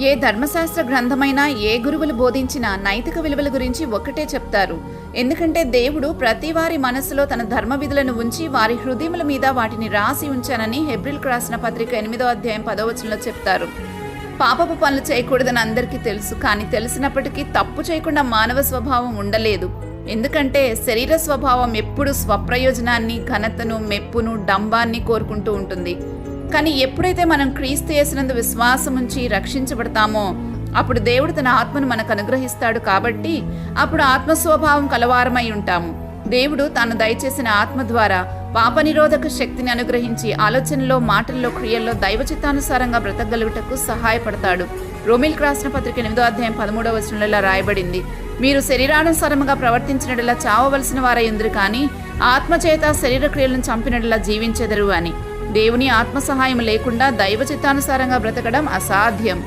ఏ ధర్మశాస్త్ర గ్రంథమైనా ఏ గురువులు బోధించిన నైతిక విలువల గురించి ఒక్కటే చెప్తారు. ఎందుకంటే దేవుడు ప్రతి వారి మనసులో తన ధర్మ విధులను ఉంచి వారి హృదయముల మీద వాటిని రాసి ఉంచానని హెబ్రిల్కు రాసిన పత్రిక ఎనిమిదో అధ్యాయం పదవచనంలో చెప్తారు. పాపపు పనులు చేయకూడదని అందరికీ తెలుసు కానీ తెలిసినప్పటికీ తప్పు చేయకుండా మానవ స్వభావం ఉండలేదు. ఎందుకంటే శరీర స్వభావం ఎప్పుడు స్వప్రయోజనాన్ని ఘనతను మెప్పును డంబాన్ని కోరుకుంటూ ఉంటుంది. కానీ ఎప్పుడైతే మనం క్రీస్తు చేసినందు విశ్వాసం ఉంచి రక్షించబడతామో అప్పుడు దేవుడు తన ఆత్మను మనకు అనుగ్రహిస్తాడు కాబట్టి అప్పుడు ఆత్మ స్వభావం కలవారమై ఉంటాము. దేవుడు తాను దయచేసిన ఆత్మ ద్వారా పాప నిరోధక శక్తిని అనుగ్రహించి ఆలోచనలో మాటల్లో క్రియల్లో దైవ చిత్తానుసారంగా బ్రతకగలుగుటకు సహాయపడతాడు. రోమిల్ క్రాసిన పత్రిక ఎనిమిదో అధ్యాయం పదమూడవ వచనంలో రాయబడింది మీరు శరీరానుసారముగా ప్రవర్తించినట్లా చావవలసిన వారై ఉంది కానీ ఆత్మచేత శరీర క్రియలను చంపినట్లా జీవించెదరు అని. దేవుని ఆత్మ సహాయం లేకుండా దైవ చిత్తానుసారంగా బ్రతకడం అసాధ్యం.